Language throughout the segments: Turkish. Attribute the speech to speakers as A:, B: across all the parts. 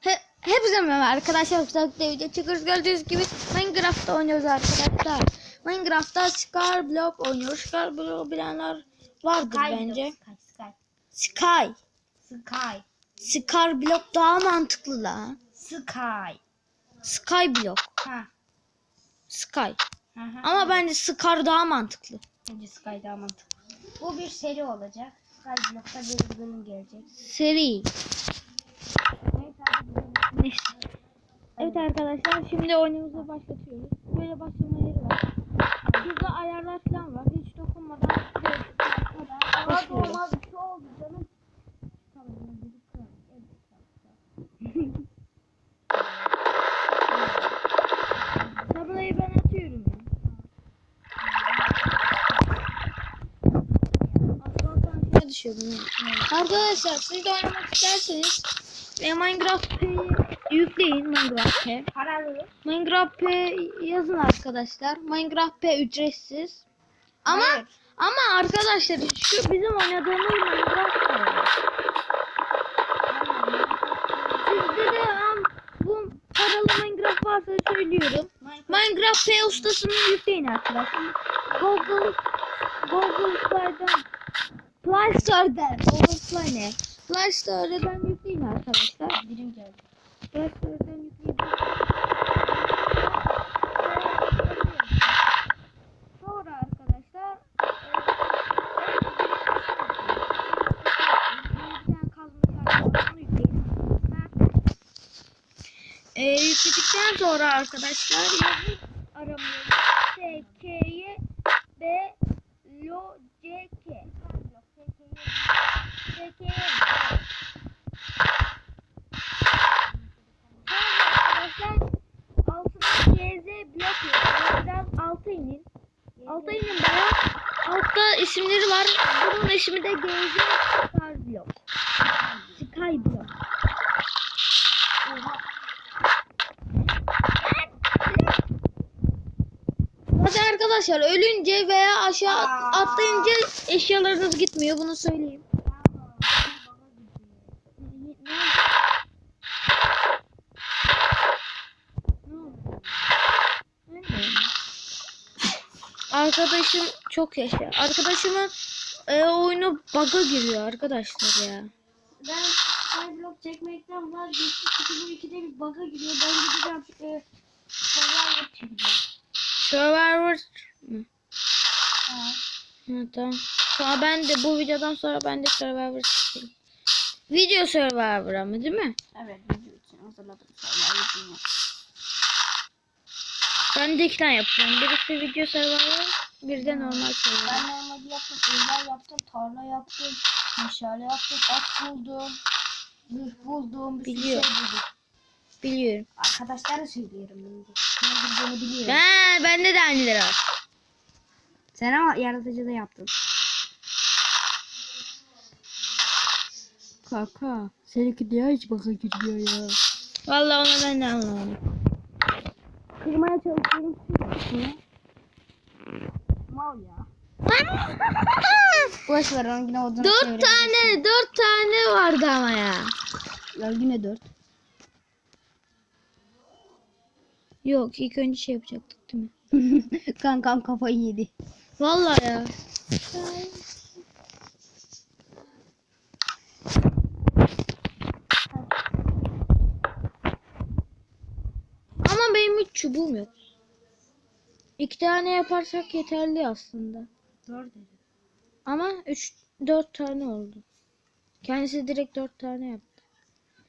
A: He, hepinize merhaba arkadaşlar. Uzakta video çekiyoruz. Gördüğünüz gibi Minecraft'ta oynuyoruz arkadaşlar. Minecraft'ta Scar Block oynuyoruz. Scar Block bilenler vardır bence.
B: Sky,
A: Sky.
B: Sky,
A: Scar Block daha mantıklı lan.
B: Sky.
A: Sky Block.
B: Ha.
A: Sky.
B: Hı.
A: Ama bence Scar daha mantıklı.
B: Bence Sky daha mantıklı. Bu bir seri olacak. Sky Block'ta bir bölüm gelecek.
A: Seri.
B: Evet.
A: Neyse. Arkadaşlar şimdi oyunumuza başlatıyoruz. Böyle başlama yeri var. Şurada ayarlar falan var. Hiç dokunmadan başlıyoruz.
B: olmaz bir şey oldu canım.
A: Tabelayı ben atıyorum ya. Arkadaşlar siz de oynamak isterseniz e, Minecraft'ı yükleyin Minecraft P. Minecraft P yazın arkadaşlar. Minecraft P ücretsiz. Ama
B: Hayır.
A: ama arkadaşlar şu bizim oynadığımız Minecraft P. Sizde de am, bu paralı Minecraft varsa söylüyorum. Minecraft P ustasını yükleyin arkadaşlar. Google Google Play'den Play Store'dan Google Play ne? Play Store'dan yükleyin arkadaşlar.
B: Birim geldi.
A: Play Store'dan yükleyin. Sonra arkadaşlar e, yükledikten sonra arkadaşlar yazı aramıyoruz. S, K'ye B, Lo, C, K. S, K'ye Sonra arkadaşlar blok. Biraz alta inin. Alta inin baya. Altta isimleri var. Bunun ismi de Star Block. Sky Block. Hadi arkadaşlar ölünce veya aşağı at- atlayınca eşyalarınız gitmiyor. Bunu söyleyeyim. Arkadaşım çok yaşa. Arkadaşımın e, oyunu bug'a giriyor arkadaşlar ya.
B: Ben Skyblock çekmekten vazgeçtim. Çünkü bu ikide bir bug'a giriyor. Ben gideceğim e, Survivor çekeceğim.
A: Survivor mı?
B: Ha.
A: Ha, tamam. Sonra ben de bu videodan sonra ben de Survivor çekeyim. Video Survivor ama değil mi?
B: Evet video için hazırladım Survivor.
A: Ben de iki tane yapacağım. Birisi video Survivor, bir de normal Survivor.
B: Ben normalde yaptım, evler yaptım, tarla yaptım, meşale yaptım, at buldum, zırh buldum, bir sürü şey buldum.
A: Biliyorum.
B: Arkadaşlara söylüyorum bunu. Ne bildiğini biliyorum.
A: Ha, bende de aynıları var.
B: Sen ama yaratıcı da yaptın.
A: Kaka. Seninki niye hiç baka gidiyor ya? Vallahi onu ben de anlamadım. Kırmaya çalışıyorum.
B: Mal ya. Boş ver onun yine odunu
A: dört tane, dört tane vardı ama ya.
B: Ya yine dört.
A: Yok, ilk önce şey yapacaktık değil mi?
B: Kankam kafayı yedi.
A: Vallahi ya. Ama benim hiç çubuğum yok. İki tane yaparsak yeterli aslında.
B: Dört dedi.
A: Ama üç, dört tane oldu. Kendisi direkt dört tane yaptı.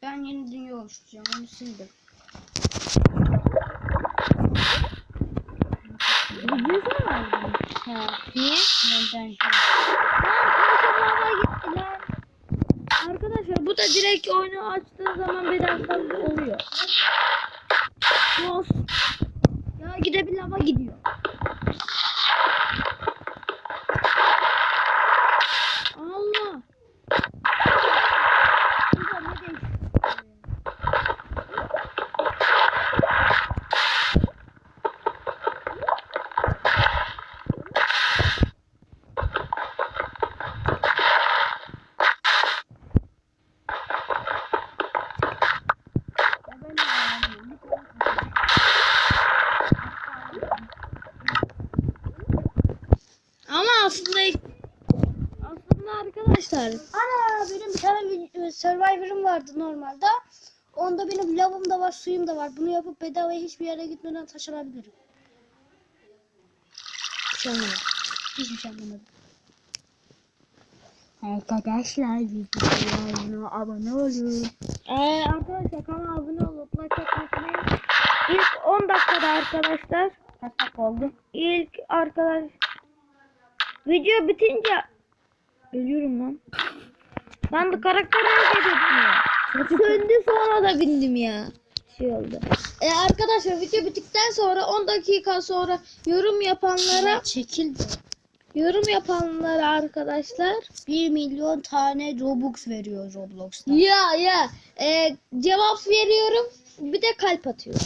B: Ben yeni dünya oluşturacağım onu sildim.
A: Videosu mu var
B: Ha.
A: Niye?
B: Neden?
A: Arkadaşlar bu da direkt oyunu açtığı zaman bedava oluyor. Boss. Ya gidebilir ama gidiyor. Allah. Bu da ne değişti? çıkar.
B: Ana benim bir tane bir- e, Survivor'ım vardı normalde. Onda benim lavım da var, suyum da var. Bunu yapıp bedavaya hiçbir yere gitmeden taşınabilirim.
A: Şey.
B: Hiçbir şey anlamadım.
A: Arkadaşlar videoya abone olun. Ee, arkadaşlar kanala abone olup like atmayı. İlk 10 dakikada arkadaşlar. Kaç dakika oldu? İlk arkadaş video bitince ölüyorum lan. Ben de karakter hareket etmiyor. Söndü sonra da bindim ya. Şey oldu. Ee, arkadaşlar video bittikten sonra 10 dakika sonra yorum yapanlara
B: Çekildi.
A: yorum yapanlara arkadaşlar
B: 1 milyon tane Robux veriyor Roblox'ta.
A: Ya ya e, cevap veriyorum bir de kalp atıyorum.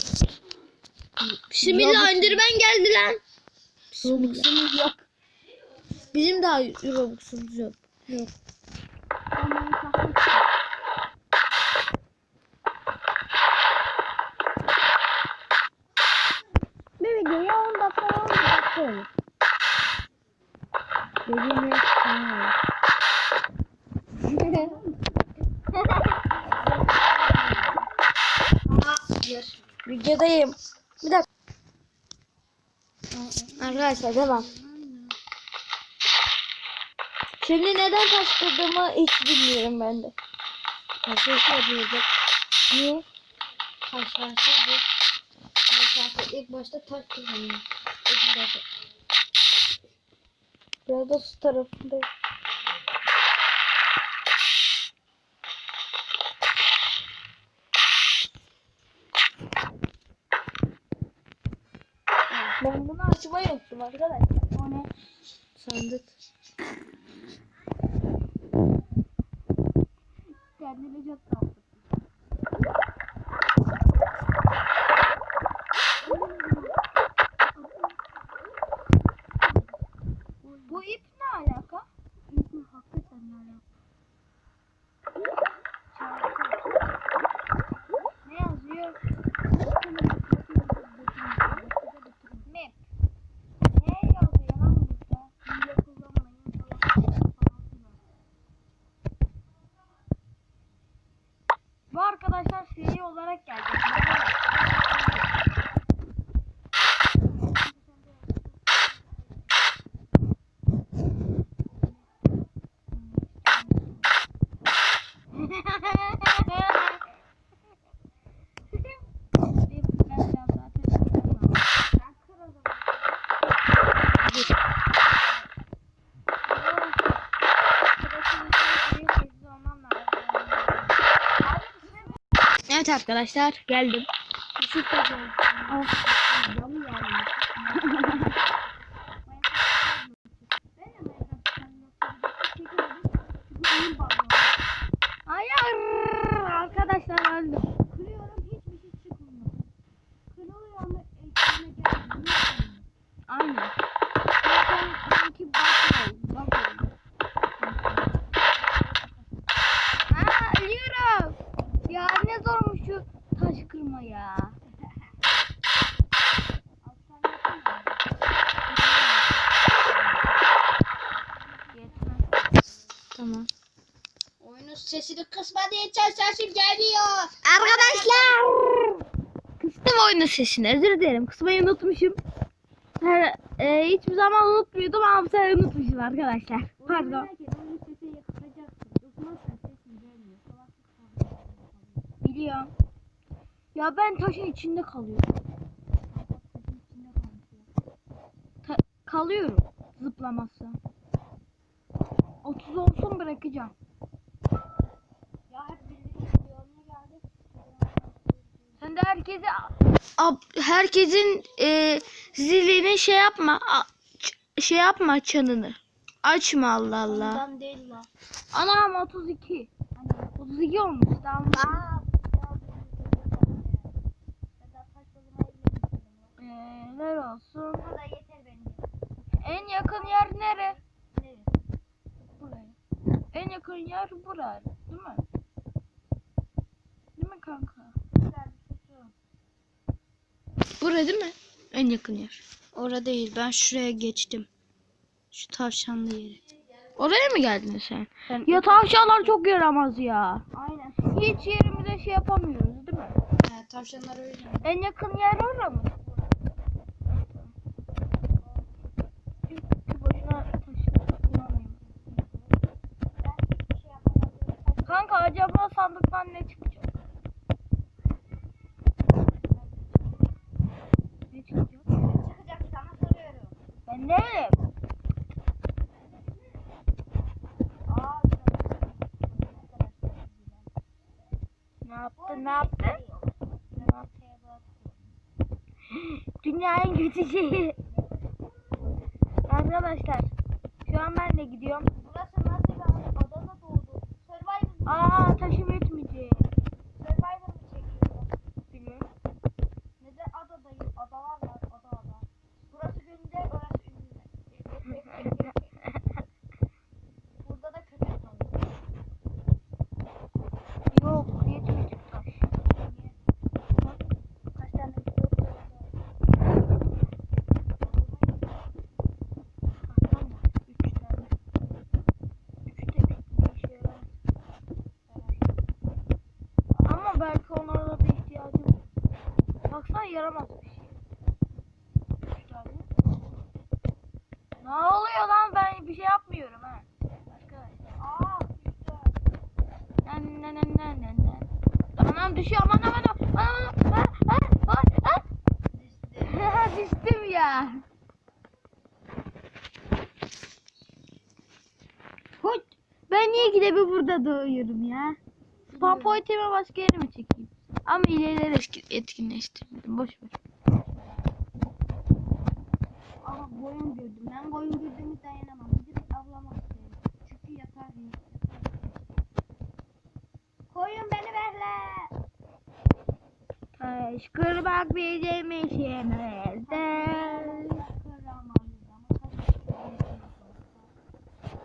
A: Bismillah Enderman geldi lan.
B: Robux'umuz yok.
A: Bizim daha Robux'umuz yok. Yok. Bir videoya 10 dakika 10 dakika olur. Dediğim yok. tamam. Videodayım. Bir dakika. Arkadaşlar devam. Şimdi neden taş kırdığımı hiç bilmiyorum ben de.
B: Arkadaşlar diyecek.
A: Niye?
B: Taşlarsaydı. Arkadaşlar ilk başta taş kullanıyor. İlk başta.
A: Biraz da su tarafında. Ben bunu açmayı unuttum arkadaşlar.
B: O ne?
A: Sandık.
B: Kendine çok tatlı.
A: Bu ip ne alaka?
B: İlkin hakikaten yani.
A: Ne yazıyor? Map. Ne yazıyor lan burada?
B: Hile kullanmayın falan falan filan.
A: Bu arkadaşlar seri olarak geldi. Evet arkadaşlar geldim.
B: Küçük de zor. Yalı yani.
A: Hayır arkadaşlar öldüm.
B: Kırıyorum hiçbir şey çıkmıyor. Kırılıyor ama ekrana gelmiyor.
A: Aynen. Zaten sanki bak oldu. Bak oldu. Aa ölüyorum. Ya ne zormuş şu taş kırma ya. Yetmez. Tamam.
B: Oyunun sesini diye sesim geliyor.
A: Arkadaşlar. Kıstım oyunun sesini. Özür dilerim. Kısmayı unutmuşum. Her, e, hiçbir zaman unutmuyordum ama bu sefer unutmuşum arkadaşlar. Pardon. Biliyorum. Ya ben taşın içinde kalıyorum. Ta- kalıyorum. Zıplamazsam. 30 olsun bırakacağım.
B: Ya hep birlikte yoluna geldik.
A: Sen de herkese ab- herkesin e, zilini şey yapma. a- şey yapma çanını. Açma Allah Allah.
B: Ondan değil.
A: Anam 32.
B: Hani
A: 32 olmuş. Tamam.
B: Taşbalı'na
A: Ee, olsun?
B: Bu da yeter bence.
A: En yakın yer nere? Buraya. En yakın yer buraya. Değil mi? Değil mi kanka?
B: Güzel bir susu.
A: Buraya değil mi? En yakın yer.
B: Orada değil. Ben şuraya geçtim. Şu tavşanlı yeri.
A: Oraya mı geldin sen?
B: Ben-
A: Ya tavşanlar çok yaramaz ya.
B: Aynen.
A: Hiç yerimize şey yapamıyoruz değil mi?
B: Evet, tavşanlar öyle.
A: En yakın yer orada mı? Kanka acaba sandıktan ne çıkacak? Ne çıkacak?
B: Çıkacak sana soruyorum.
A: Ben ne bileyim?
B: Aa,
A: Ne yaptın? Ne yaptın? Ne yaptın? Şeyi. Arkadaşlar şu an ben de gidiyorum.
B: Burası nasıl bir adada doğdu? Survivor,
A: Aa taşım etmeyecek.
B: Survivor mı çekiyor?
A: Bilmiyorum.
B: Neden adadayız? Adalar var, ada ada. Burası ünlü, orası ünlü. Burada da köpek var.
A: Yok yetmeyecek taş.
B: Bak, Kaç tane köpek var?
A: Tahtam var. Üç tane. Üç de bir işe yarar. Ama belki onlara da ihtiyacım var. Baksana yaramaz bir şey. Üç tane. Ne oluyor lan ben bir şey yapmıyorum ha. Arkadaşlar.
B: Aa, güzel.
A: Nen nen nen nen nen. Anam düşüyor aman aman aman aman ha ha ha ha düştüm ya. Hut. Ben niye gidip burada doğuyorum ya? Spam point'imi başka yere mi çekeyim? Ama ileri eski- etkinleştirmedim. Boş ver.
B: Ama koyun gördüm. Ben koyun gördüğümü dayanamam. Gidip avlamak isterim. Çünkü yatar değil. Koyun beni verle.
A: Taş kırmak bizim işimizde.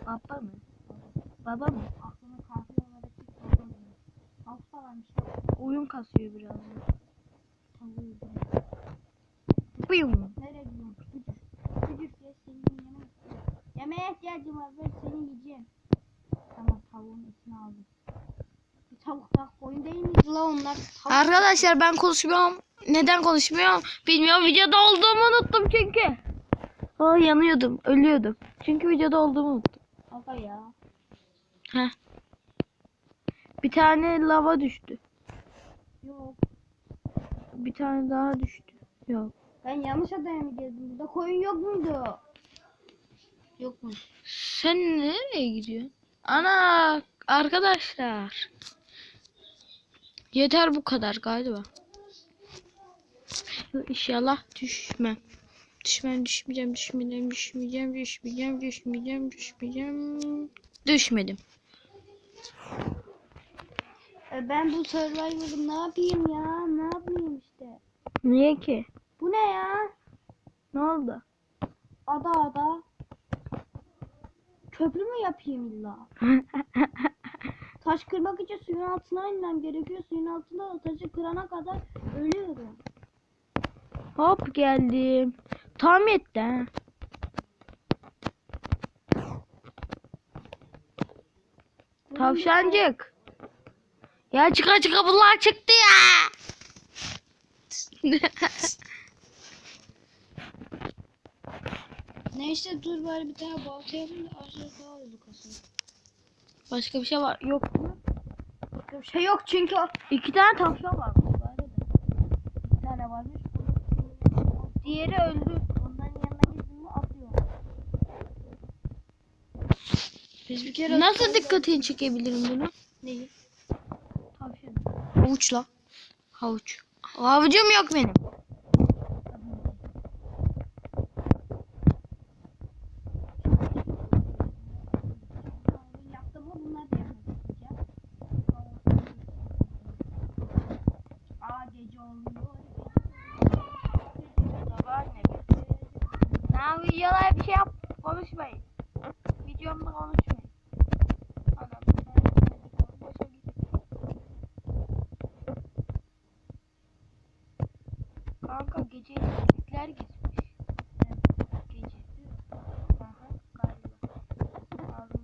A: Baba mı? Baba mı?
B: Tavuk da varmış.
A: Oyun kasıyor biraz. Arkadaşlar ben konuşmuyorum. Neden konuşmuyorum bilmiyorum. Videoda olduğumu unuttum çünkü. Aa yanıyordum. Ölüyordum. Çünkü videoda olduğumu unuttum.
B: Aga ya.
A: Heh. Bir tane lava düştü.
B: Yok.
A: Bir tane daha düştü. Yok.
B: Ben yanlış adaya mı geldim? Burada koyun yok muydu? Yok mu?
A: Sen nereye gidiyorsun? Ana arkadaşlar. Yeter bu kadar galiba. İnşallah düşmem. Düşmem, düşmeyeceğim, düşmeyeceğim, düşmeyeceğim, düşmeyeceğim, düşmeyeceğim, düşmeyeceğim. Düşmedim.
B: E ben bu Survivor'ı ne yapayım ya? Ne yapayım işte?
A: Niye ki?
B: Bu ne ya?
A: Ne oldu?
B: Ada ada. Köprü mü yapayım illa? Taş kırmak için suyun altına inmem gerekiyor. Suyun altında taşı kırana kadar ölüyorum.
A: Hop geldim. Tam etti. Tavşancık. Ya çıka çıka bunlar çıktı ya.
B: Neyse dur bari bir tane balta yapayım da aşağı hızlı kasın.
A: Başka bir şey var yok mu?
B: Bir şey yok çünkü.
A: İki tane tavşan var.
B: Bir tane varmış.
A: Diğeri öldü.
B: Onların yanına gittim mi atıyor. Biz bir kere
A: Nasıl dikkatini çekebilirim bunu?
B: Neyi?
A: Tavşan. Havuçla. Havuç. Havucum yok benim.
B: Yaptım mı bunlar da yapacağım. Aa gece oluyor.
A: Sabah ne? Lan videolar bir şey yap. Konuşmayın. Videomda konuşmayın. Anam. Boşa git. Kanka gece elektrikler gitmiş. Gece. Aha galiba. Ağzım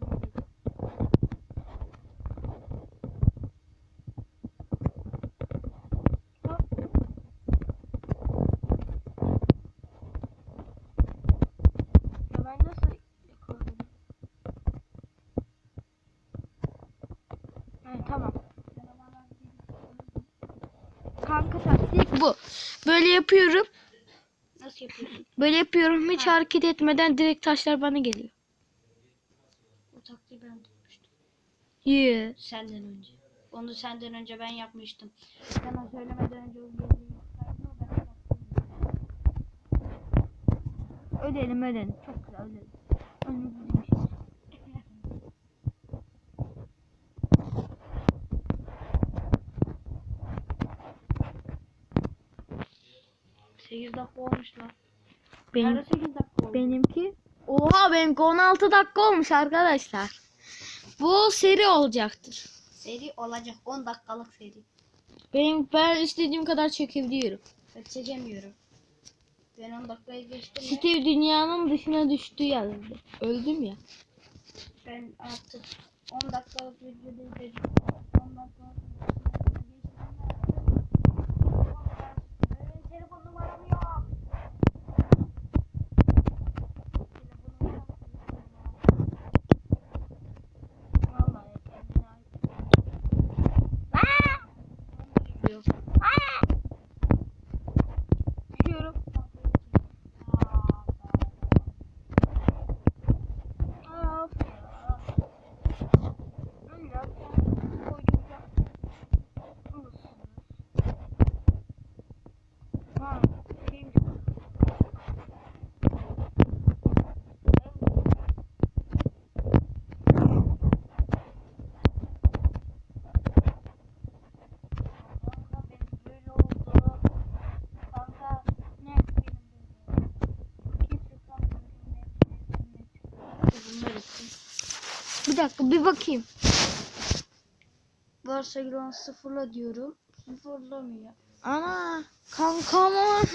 A: kanka taktik bu. Böyle yapıyorum.
B: Nasıl yapıyorsun?
A: Böyle yapıyorum. Hiç hareket etmeden direkt taşlar bana geliyor.
B: O taktiği ben tutmuştum.
A: Yeah.
B: Senden önce. Onu senden önce ben yapmıştım. Sana söylemeden önce o geriyi yapsaydın o ben o taktiği
A: Ölelim ölelim. Çok güzel ölelim. Önümüzde bir şey.
B: Sekiz dakika olmuş lan.
A: Benim,
B: Nerede 8 dakika oldu?
A: benimki. Oha benimki 16 dakika olmuş arkadaşlar. Bu seri olacaktır.
B: Seri olacak 10 dakikalık seri.
A: Benim ben istediğim kadar çekebiliyorum.
B: Ben çekemiyorum. Ben 10 dakikayı geçtim ya.
A: Steve dünyanın dışına düştü yazdı. Öldüm ya.
B: Ben artık 10 dakikalık videoda izledim. Ondan sonra Benim telefon numaram yok. Telefonum yok. Vallahi kendine ait. Yok.
A: Düşüyorum. Of. Öyle. Koyacağım. Olsun. Ha, şeymiş bu.
B: Kanka benim böyle oldu. Kanka
A: Ne?
B: benim böyle. Kimse sanmıyorum ne Bunlar için.
A: Bir dakika bir bakayım.
B: Varsayılan sıfırla diyorum. Sıfırlamıyor.
A: Ana kankamın.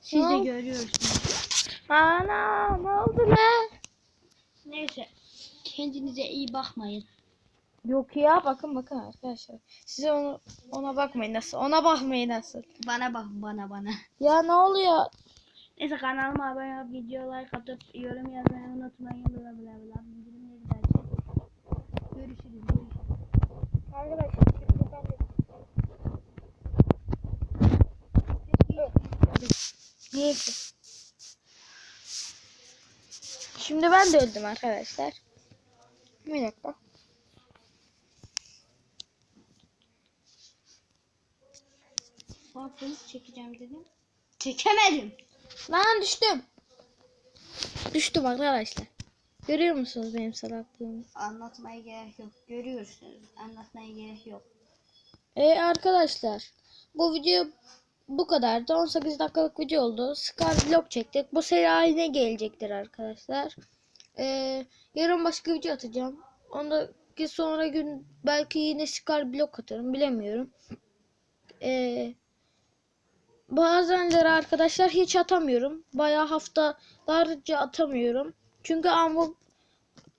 B: Siz de görüyorsunuz.
A: Ana ne oldu lan?
B: Neyse. Kendinize iyi bakmayın.
A: Yok ya bakın bakın arkadaşlar. Size onu ona bakmayın nasıl. Ona bakmayın nasıl.
B: Bana bak bana bana.
A: Ya ne oluyor?
B: Neyse kanalıma abone olup video like atıp yorum yazmayı unutmayın. Bla bla bla. Görüşürüz. Görüşürüz.
A: Arkadaşlar şimdi ben de Niye ki? Şimdi ben de öldüm arkadaşlar. Bir dakika.
B: Farkınız çekeceğim dedim. Çekemedim.
A: Lan düştüm. Düştüm arkadaşlar. Görüyor musunuz benim salaklığımı?
B: Anlatmaya gerek yok. Görüyorsunuz. Anlatmaya gerek yok.
A: E arkadaşlar bu video bu kadardı. 18 dakikalık video oldu. Scar vlog çektik. Bu seri haline gelecektir arkadaşlar. E, yarın başka video atacağım. Ondaki sonra gün belki yine Scar vlog atarım. Bilemiyorum. E, bazenleri arkadaşlar hiç atamıyorum. Bayağı haftalarca atamıyorum. Çünkü ambu,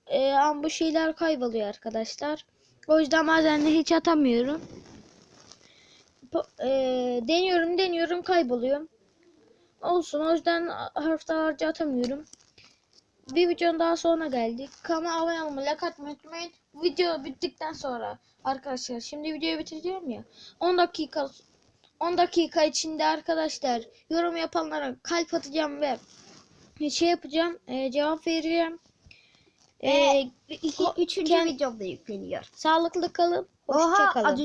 A: e, ambu şeyler kayboluyor arkadaşlar. O yüzden bazen de hiç atamıyorum. Eee, deniyorum deniyorum kayboluyorum. Olsun o yüzden haftalarca atamıyorum. Bir videonun daha sonra geldik. Kanalıma abone olmayı, like atmayı unutmayın. Video bittikten sonra arkadaşlar şimdi videoyu bitireceğim ya. 10 dakika 10 dakika içinde arkadaşlar yorum yapanlara kalp atacağım ve şey yapacağım, eee, cevap vereceğim. Eee,
B: İki, üçüncü videomda yükleniyor.
A: sağlıklı kalın.
B: Oha,
A: Hoşça kalın.
B: az